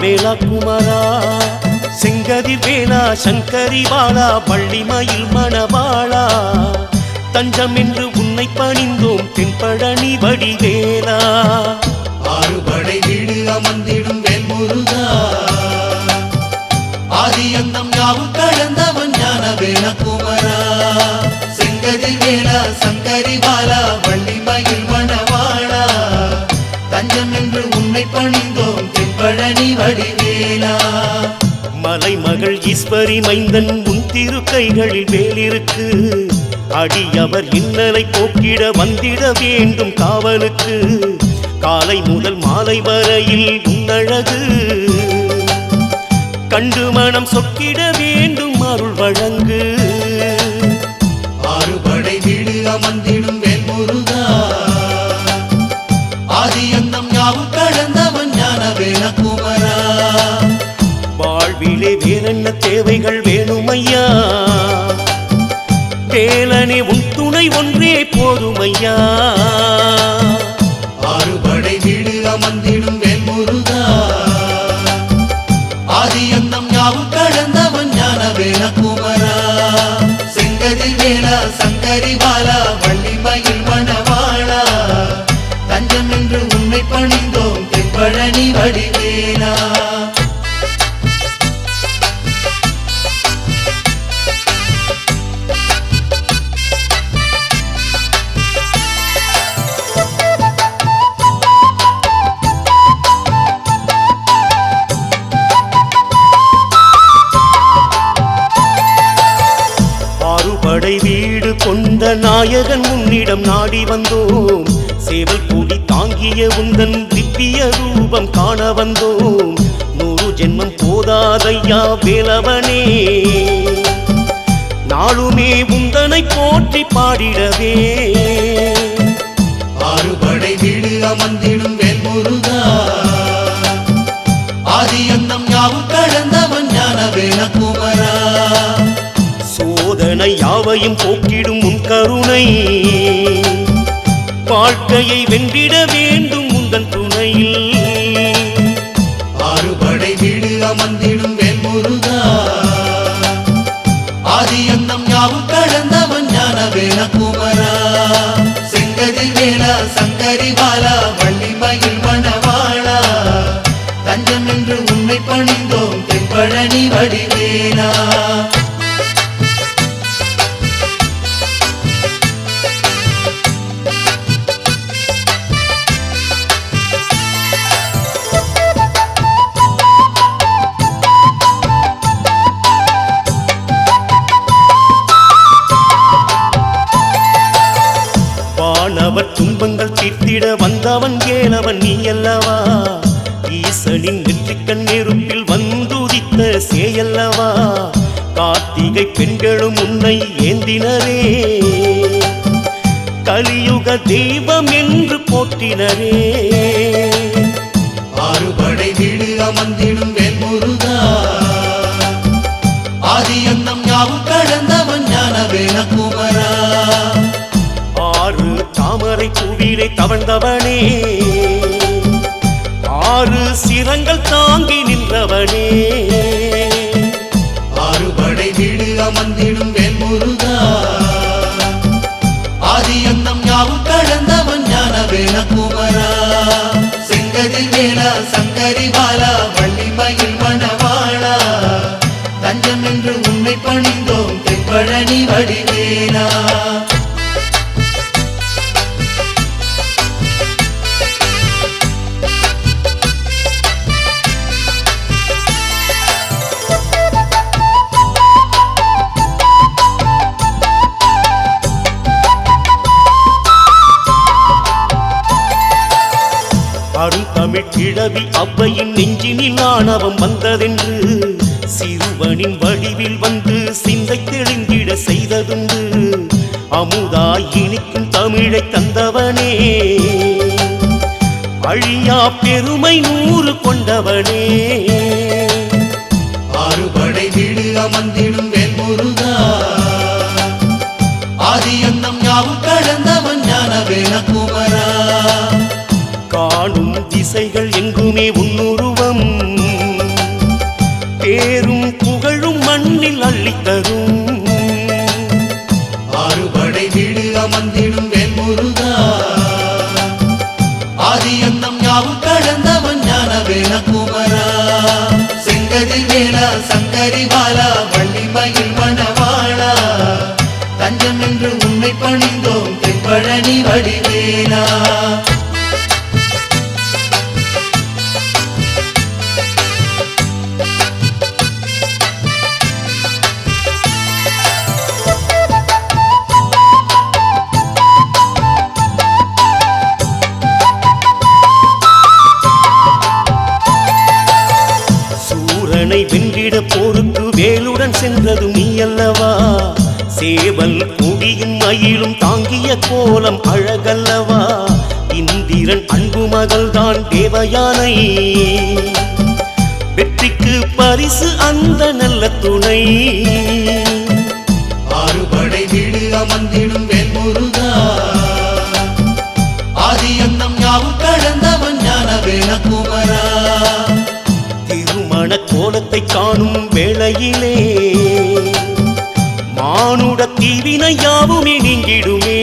வேளா குமரா செங்கதி வேளா சங்கரி வாழா பள்ளிமயில் மணவாளா? தஞ்சம் என்று உன்னை பணிந்தோம் தென்பழனி வடிவேலா? ஆறுபடை வீடு அமர்ந்திடும் வேல்முருகா? ஆதியந்தம் யாவும் கடந்தவன் ஞான வேலகுமரா செங்கதி வேலா சங்கரி பாலா வள்ளி மயில் மணவாளா? தஞ்சம் என்று உன்னை பணிந்தோம் தென்பழனி வடிவேலா. மலைமகள் ஈஸ்வரி மைந்தன் உன் திரு கைகளில் வேலிருக்கு அடியவர் இன்னலை போக்கிட வந்திட வேண்டும் காவலுக்கு. காலை முதல் மாலை வரையில் உன்னழகு. கண்டு மனம் சொக்கிட வேண்டும் அருள் வழங்கு. ஆறுபடை வீடு அமர்ந்திடும் தேவைகள் வேணுமையா? வேலனே உன் துணை ஒன்றே போதுமையா? ஆறுபடை வீடு அமர்ந்திடும் வேண்முருதா ஆதி அந்தம் யாவும் கடந்தவன் ஞான வேலகுமரா செங்கதி வேலா சங்கரி பாலா வள்ளி மயில் மணவாளா. தஞ்சம் என்று உன்னை பணிந்தோம் தென்பழனி வடிவேலா. கொண்ட நாயகன் உன்னிடம் நாடி வந்தோம். சேவல் கூடி தாங்கிய உந்தன் திவ்ய ரூபம் காண வந்தோம். நூறு ஜென்மம் போதாதையா வேலவனே. நாளுமே உந்தனை போற்றி பாடிடவே. ஆறுபடை வீடு அமர்ந்திடும் வேல்முருகா. ஆதி அந்தம் யாவும் கடந்தவன் ஞான வேலகுமரா சோதனை யாவையும் போக்கிடும் உன் கருணை. வாழ்க்கையை வென்றிட வேண்டும் உந்தன் துணையில். ஆறுபடை வீடு அமர்ந்திடும் வேல்முருகா. ஆதியந்தம் யாவும் கடந்தவன் ஞான வேல குமரா. செங்கதி வேலா சங்கரி பாலா வள்ளி மயில் மணவாளா. தஞ்சம் என்று உண்மை பணிந்தோம் தென்பழனி வடிவேலா. வானவர் துன்பங்கள் தீர்த்திட வந்தவன் ஏலவன் நீ அல்லவா? ஈசனின் நெற்றிக்கண் நெருப்பில் வந்துதித்த சேயல்லவா? கார்த்திகை பெண்களும் உன்னை ஏந்தினரே. கலியுக தெய்வம் என்று போற்றினரே. ஆறுபடை வீடு அமர்ந்திடும் தாமரை பூவிலே தவழ்ந்தவனே. ஆறு சிரங்கள் தாங்கி நின்றவனே. ஆறுபடை வீடு அமர்ந்திடும் வேல்முருகா. ஆதியந்தம் யாவும் கடந்தவன் ஞான வேலகுமரா செங்கதி வேலா சங்கரி பாலா வள்ளி மயில் மணவாளா. தஞ்சம் என்று உன்னை பணிந்தோம் தென்பழனி வடிவேலா. ஆணவம் வந்ததென்று சிறுவனின் வடிவில் வந்து சிந்தை தெளிந்திட செய்ததுண்டு. அமுதாய் இனிக்கும் தமிழை தந்தவனே. அழியா பெருமை நூறு கொண்டவனே. ஆறுபடை வீடு அமர்ந்திடும் வேல்முருகா. ஆதியந்தம் யாவும் கடந்த வேணகுமரா காணும் திசைகள் எங்குமே உன்னுருவம் பேரும் புகழும் மண்ணில் அள்ளித்தரும். ஆறுபடை வீடு அமர்ந்திடும் வேல்முருகா. ஆதி அந்தம் யாவும் கடந்தவன் ஞான வேணகுமரா செங்கதி வேளா சங்கரி பாலா வள்ளி மயில் மணவாளா. தஞ்சம் என்று உன்னை பணிந்தோம் தென்பழனி வடிவேலா. சூரனை வென்றிட போருக்கு வேலுடன் சென்றது நீ அல்லவா சேவல் கொடியும் மயிலும் தாங்கிய கோலம் அழகல்லவா? இந்திரன் அன்பு மகள்தான் தேவயானை. வெற்றிக்கு பரிசு அந்த நல்ல துணை. ஆறுபடை வீடு அமர்ந்திடும் கோலத்தை காணும் வேளையிலே மானுட தீவினை யாவும் நீங்கிடுமே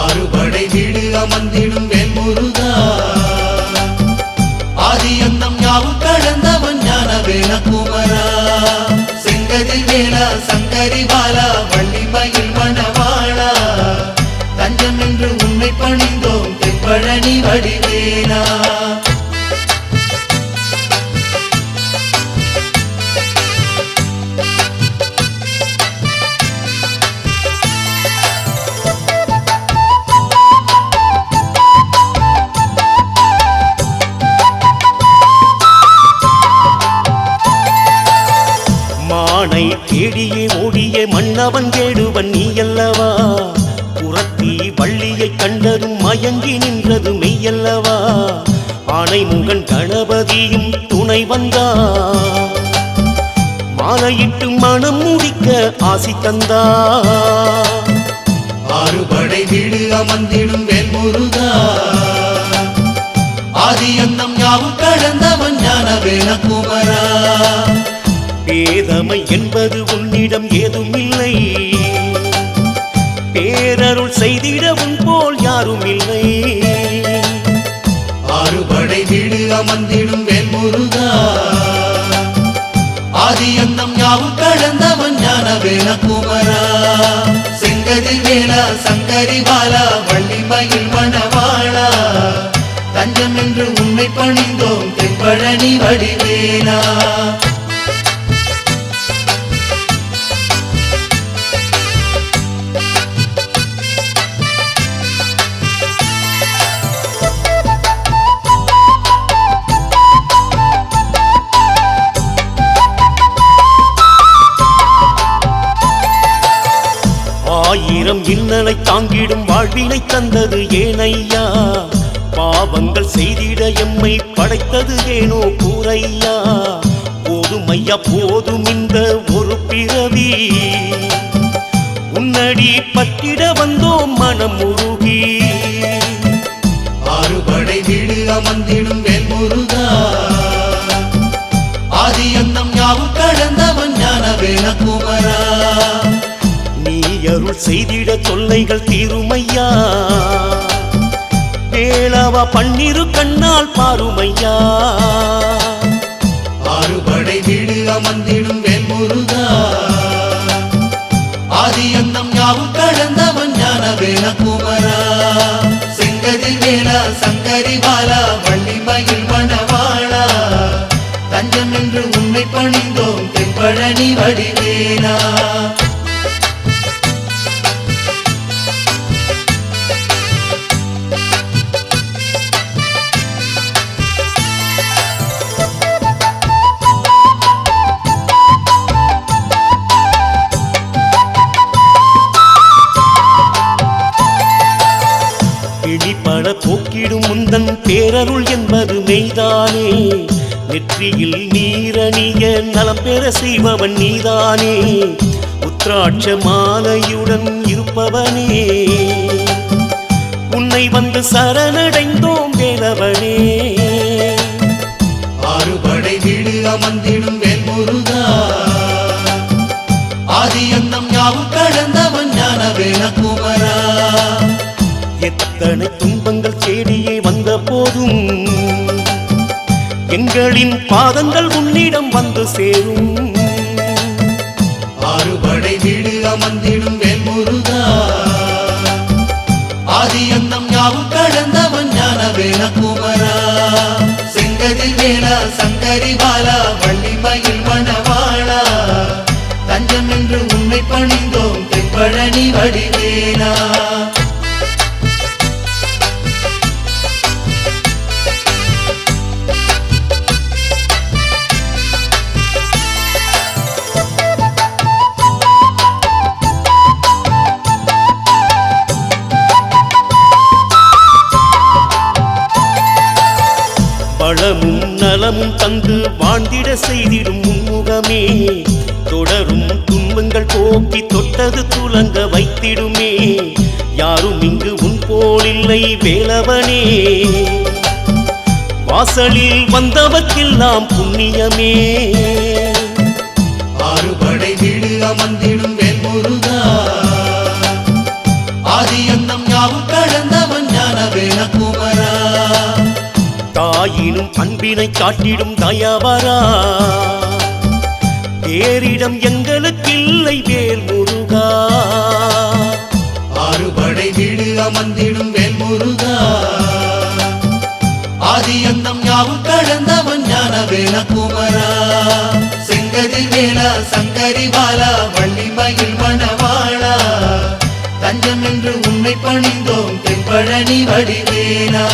ஆறுபடை வீடு அமர்ந்திடும் வேல்முருகா. ஆதி அந்தம் யாவும் கடந்தவன் ஞான வேணகுமரா செங்கதில் வேளா சங்கரி பாலா வள்ளி மயில் மணவாளா. தஞ்சம் என்று உண்மை பணிந்தோம் தென்பழனி வடிவேலா. ஆணை கேடியே ஓடிய மன்னவன் கேடுவன் நீ அல்லவா புறத்தி வள்ளியை கண்டதும் மயங்கி நின்றது மெய்யல்லவா? ஆணை முகன் கணபதியும் துணை வந்தா? மாலையிட்டு மனம் முடிக்க ஆசி தந்தா? ஆறுபடை வீடு அமர்ந்திடும் வேல்முருகா? ஆதி அந்தம் யாவும் கடந்தவன் ஞான வேணகுமரா பேதமை என்பது உன்னிடம் ஏதும் இல்லை பேரருள் செய்திட உன் போல் யாரும் இல்லை ஆறுபடை வீடு அமர்ந்திடும் வேல்முருகா. ஆதி அந்தம் யாவும் கடந்தவன் ஞான வேல குமரா செங்கதி வேளா சங்கரி பாலா வள்ளி மயில் மணவாளா. தஞ்சம் என்று உண்மை பணிந்தோம் தென்பழனி வடிவேலா. ஆயிரம் இன்னலை தாங்கிடும் வாழ்வினை தந்தது ஏனையா. பாவங்கள் செய்திட எம்மை படைத்தது ஏனோ கூறையா. போதும் ஐயா போதும் இந்த ஒரு பிறவி. உன்னடி பற்றிட வந்தோம் மனம் உருகி. ஆறுபடை வீடு அமர்ந்திடும் வேல்முருகா. ஆதி அந்தம் யாவும் கடந்தவன் ஞான வேணகுமரா குமரா அருள் செய்திட சொல்லைகள் தீருமையா? வேளவா பன்னிரு கண்ணால் பாருமையா? ஆறுபடை வீடு அமர்ந்திடும் வேல்முருகா. ஆதி அந்தம் யாவும் கடந்தவன் ஞான வேல குமரா செங்கதில் வேலா சங்கரி பாலா வள்ளி மயில் மணவாளா. தஞ்சம் என்று உன்னை பணிந்தோம் தென்பழனி வடிவேலா. பெற செய்பவன் நீதானே. உத்ராட்ச மாலையுடன் இருப்பவனே. உன்னை வந்து சரணடைந்தோம் வேலவனே. ஆறுபடை வீடு அமர்ந்திடும் வேல் முருகா ஆதி அந்தம் யாவும் கடந்தவன் ஞான வேலகுமரா எத்தனை துன்பங்கள் தேடியே வந்த போதும் எங்களின் பாதங்கள் உன்னிடம் வந்து சேரும். ஆறுபடை வீடு அமர்ந்திடும் வேல் ஆதி அந்தம் யாவும் கடந்தவன் ஞான வேல குமரா செங்கதில் வேலா சங்கரி பாலா வள்ளி மயில் மணவாளா. தஞ்சம் என்று உண்மை பணிந்தோம் தென்பழனி வடிவேலா. தொட்டது துலங்க வைத்திடுமே. யாரும் இங்கு உன் போலில்லை வேலவனே. வாசலில் வந்தவர்க்கெல்லாம் புண்ணியமே. ஆறுபடை வீடு அமர்ந்திடும் வேல் முருகா ஆதி அந்தம் யாவும் கடந்தவன் ஞான வேலகுமரா தாயினும் அன்பினை காட்டிடும் தயாவரா. பேரிடம் எங்களுக்கில்லை வேல் வந்திடும் அமர்ந்திடும் வேல் முருகா ஆதி அந்தம் யாவும் கடந்தவன் ஞான வேல குமரா. செங்கதில் வேலா சங்கரி பாலா வள்ளி மயில் மணவாளா. தஞ்சம் என்று உன்னை பணிந்தோம் தென்பழனி வடிவேலா.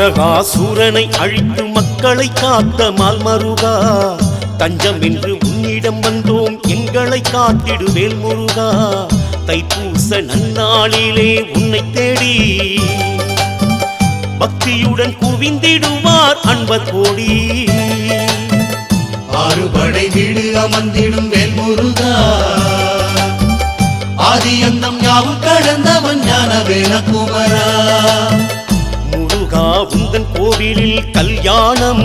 தாரகாசூரனை அழித்து மக்களை காத்த மால்மருகா. தஞ்சம் என்று உன்னிடம் வந்தோம் எங்களை காத்திடுவேல் முருகா தைப்பூச நன்னாளிலே உன்னை தேடி. பக்தியுடன் குவிந்திடுவார் அன்பர் கோடி. ஆறுபடை வீடு அமர்ந்திடும் வேல்முருகா. ஆதி அந்தம் யாவும் கடந்தவன் ஞான வேல குமரா. முருகா உந்தன் கோவிலில் கல்யாணம்.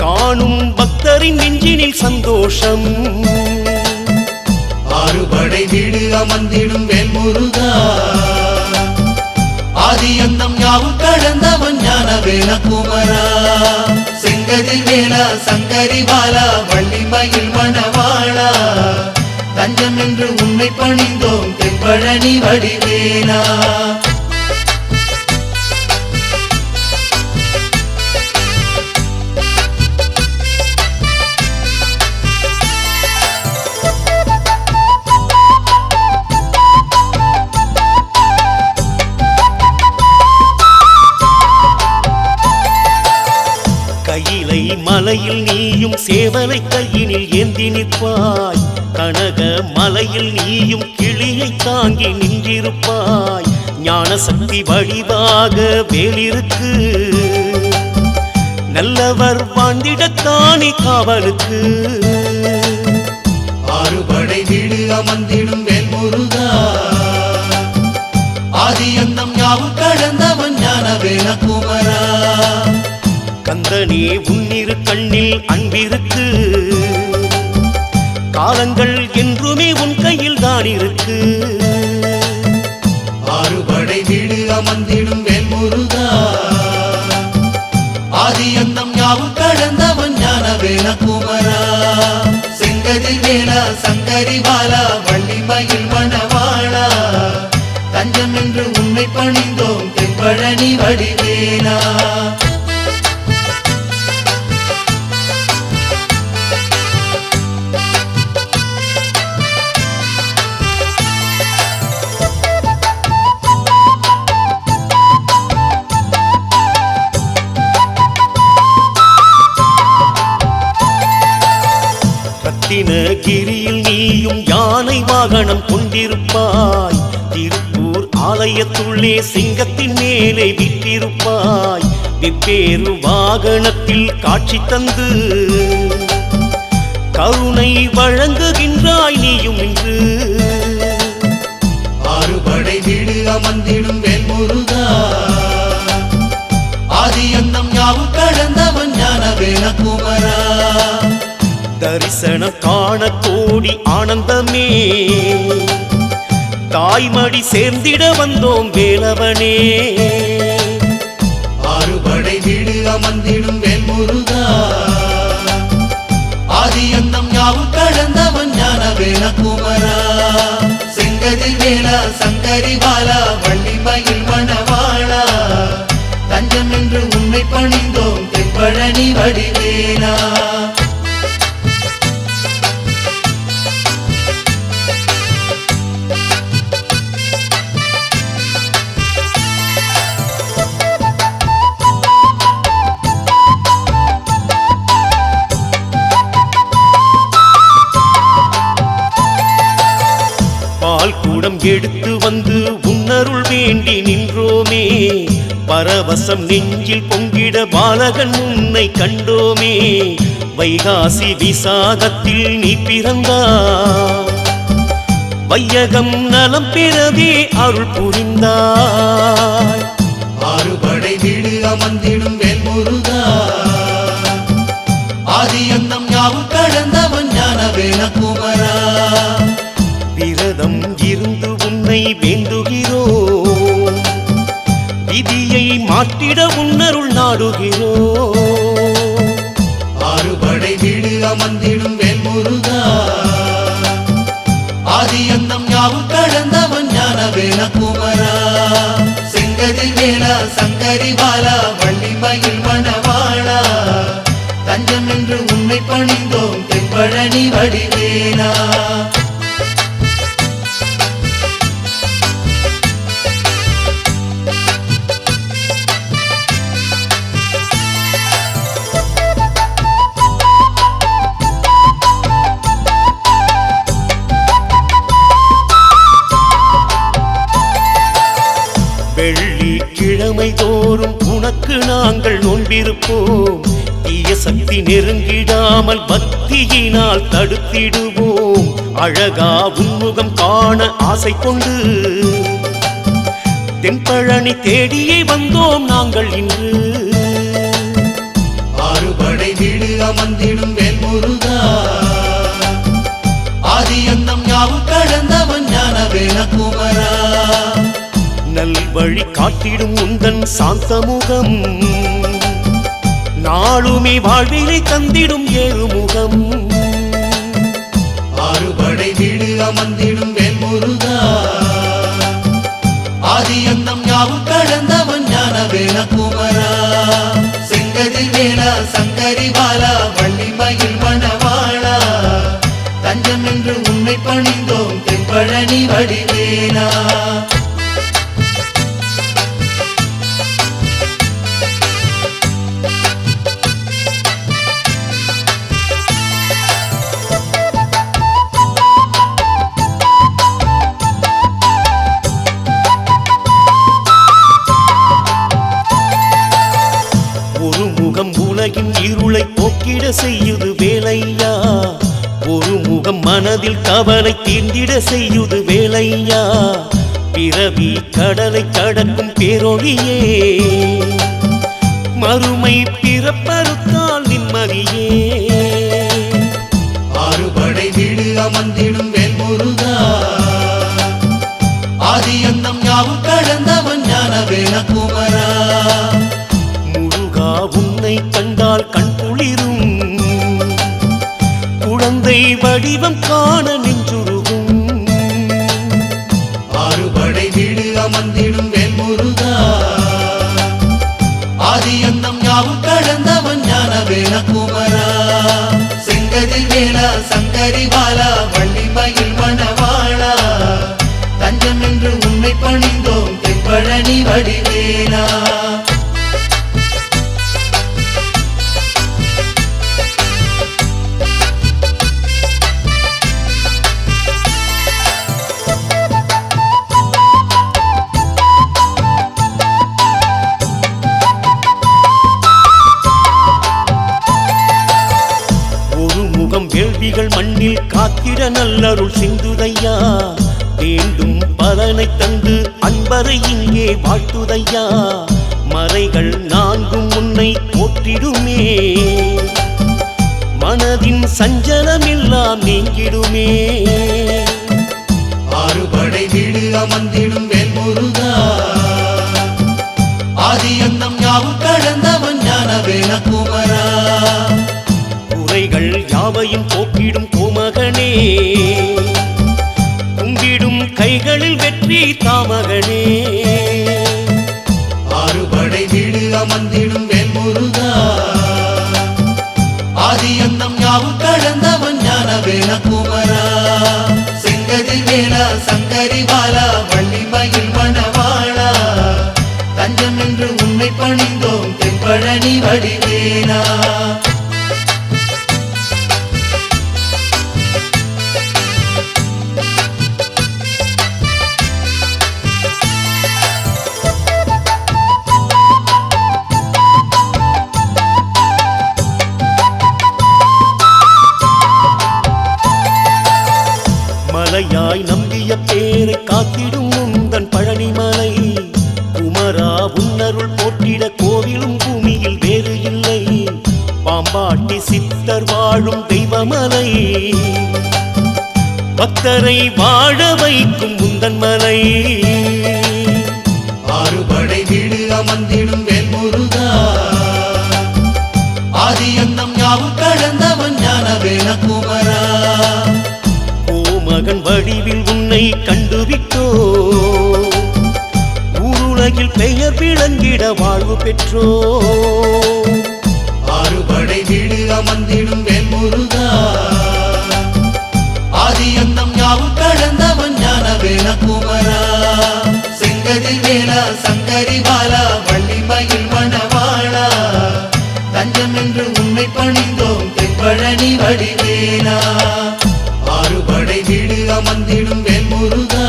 காணும் பக்தரின் நெஞ்சினில் சந்தோஷம். ஆறுபடை வீடு அமர்ந்திடும் வேல் முருகா ஆதி அந்தம் யாவும் கடந்தவன் ஞான வேல குமரா செங்கதில் வேலா சங்கரி பாலா வள்ளி மயில் மணவாளா. தஞ்சம் என்று உண்மை பணிந்தோம் தென்பழனி வடிவேலா. மலையில் நீயும் சேவலை கையினில் ஏந்தி நிற்பாய். கனக மலையில் நீயும் கிளியை தாங்கி நின்றிருப்பாய். ஞான சக்தி வழிவாக வேலிருக்கு. நல்லவர் வாழ்ந்திடத்தானே காவலுக்கு. ஆறுபடை வீடு அமர்ந்திடும் வேல் முருகா ஆதி அந்தம் யாவும் கடந்தவன் ஞான வேலகுமரா கந்தனே உன்னிரு கண்ணில் அன்பிருக்கு. காலங்கள் என்றுமே உன் கையில் தான் இருக்கு. ஆறுபடை வீடு அமர்ந்திடும் வேல்முருகா. ஆதி அந்தம் யாவும் கடந்தவன் ஞான வேலகுமரா செங்கதி வேலா சங்கரி பாலா வள்ளி மயில் மணவாளா. தஞ்சம் என்று உண்மை பணிந்தோம் தென்பழனி வடிவேலா. வாகனம் கொண்டிருப்பாய். திருப்பூர் ஆலயத்துள்ளே சிங்கத்தின் மேலே விட்டிருப்பாய். வெவ்வேறு வாகனத்தில் காட்சி தந்து கருணை வழங்குகின்றாய் நீயும் இன்று. ஆறுபடை வீடு அமர்ந்திடும் வேல்முருகா. தரிசனம் காண கோடி ஆனந்தமே. தாய்மடி சேர்ந்திட வந்தோம் வேலவனே. ஆறுபடை வீடு அமர்ந்திடும் வேல்முருகா. ஆதி அந்தம் யாவும் கடந்தவன் ஞான வேலகுமரா செங்கதில் வேலா சங்கரி பாலா வள்ளி மயில் மணவாளா. தஞ்சம் என்று உன்னை பணிந்தோம் தென்பழனி வடிவேலா. பால் எடுத்து வந்து உன்னருள் வேண்டி நின்றோமே. பரவசம் நெஞ்சில் பொங்கிட பாலகன் உன்னை கண்டோமே. வைகாசி விசாகத்தில் நீ பிறந்தா. வையகம் நலம் பிறவே அருள் புரிந்தாய். ஆறுபடை வீடு அமர்ந்திடும் வேல்முருகா. ஆதி அந்தம் யாவும் கடந்தவன் ஞான வேலகுமரா உன்னை வேண்டுகிறோம். விதியை மாற்றிட உன்னருள் நாடுகிறோம். ஆறுபடை வீடு அமர்ந்திடும் வேல்முருகா. ஆதி அந்தம் யாவும் கடந்தவன் ஞான வேலகுமரா செங்கதில் வேலா சங்கரி பாலா வள்ளி மயில் மணவாளா. தஞ்சம் என்று உன்னை பணிந்தோம் தென்பழனி வடிவேலா. வெள்ளி கிழமை தோறும் உனக்கு நாங்கள் நோன்பிருப்போம் தீய சக்தி நெருங்கிடாமல் பக்தியினால் தடுத்திடுவோம். அழகா உன்முகம் காண ஆசை கொண்டு தென்பழனி தேடியே வந்தோம் நாங்கள் இன்று. ஆறுபடை வீடு அமர்ந்திடும் வேல்முருகா. ஆதி அந்தம் யாவும் கடந்தவன் ஞான வேலகுமரா வழி காட்டிடும் உந்தன் சாந்தமுகம். நாளுமே வாழ்விலை தந்திடும் ஏழுமுகம் ஆறுபடை வீடு அமர்ந்திடும் வேல்முருகா. ஆதி அந்தம் யாவும் கடந்தவன் ஞான வேலகுமரா செங்கதி வேலா சங்கரி பாலா வள்ளி மயில் மணவாளா. தஞ்சம் என்று உன்னை பணிந்தோம் தென்பழனி வடிவேலா. மனதில் கவலை தீர்ந்திட செய்யுது வேலையா? பிறவி கடலை கடக்கும் பேரொழியே. மறுமை பிறப்பறுத்தால் நிம்மதியே. ஆறுபடை வீடு அமர்ந்திடும் வேல்முருகா. ஆதி அந்தம் யாவும் கடந்தவன் ஞான வேலக்கு வடிவம் காண நின்றுருகும். ஆறுபடை வீடு அமர்ந்திடும் வேல்முருகா. ஆதி அந்தம் யாவும் கடந்தவன் ஞான வேலகுமரா செங்கதில் வேலா சங்கரி பாலா வள்ளி மயில் மணவாளா. தஞ்சம் என்று உன்னை பணிந்தோம் தென்பழனி வடிவேலா. காத்திட நல்லருள் சிந்துதையா? வேண்டும் பலனை தந்து அன்பரை இங்கே வாழ்த்துதையா? மறைகள் நான்கும் உன்னை போற்றிடுமே. மனதின் சஞ்சலமெல்லாம் நீங்கிடுமே. ஆறுபடை வீடு அமர்ந்திடும் வேல் முருகா ஆதி அந்தம் யாவும் கடந்தவன் ஞான வேலகுமரா குறைகள் யாவையும் போக்கிடும் கும்பிடும் கைகளில் வெற்றி தாமகனே. ஆறுபடை வீடு அமர்ந்திடும் வேல் முருகா ஆதி அந்தம் யாவும் கடந்தவன் ஞான வேல குமரா செங்கதி வேலா சங்கரி பாலா வள்ளி மயில் மணவாளா. தஞ்சம் என்று உன்னை பணிந்தோம் தென்பழனி வடிவேலா. பக்தரை வாழ வைக்கும் உந்தன் மலை. ஆறுபடை வீடு அமர்ந்திடும் வேல் முருகா ஆதி அந்தம் யாவும் கடந்தவன் ஞான வேலகுமரா கோமகன் வடிவில் உன்னை கண்டுவிட்டோ. ஊருலகில் பெயர் விளங்கிட வாழ்வு பெற்றோ. ஆறுபடை வீடு அமர்ந்திடும் வேல் முருகா ஆதி அந்தம் யாவும் கடந்தவன் ஞான வேலகுமரா செங்கதில் வேலா சங்கரி பாலா வள்ளி மயில் மணவாளா. தஞ்சம் என்று உண்மை பணிந்தோம் தென்பழனி வடிவேலா. ஆறுபடை வீடு அமர்ந்திடும் வேல்முருகா.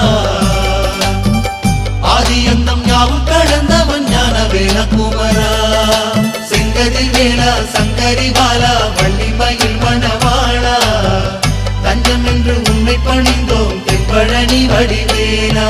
ஆதி அந்தம் யாவும் கடந்தவன் ஞான வேலகுமரா செங்கதில் வேலா சங்கரி பாலா வள்ளி மயில் மணவாளா. தென்பழனி வடிவேலா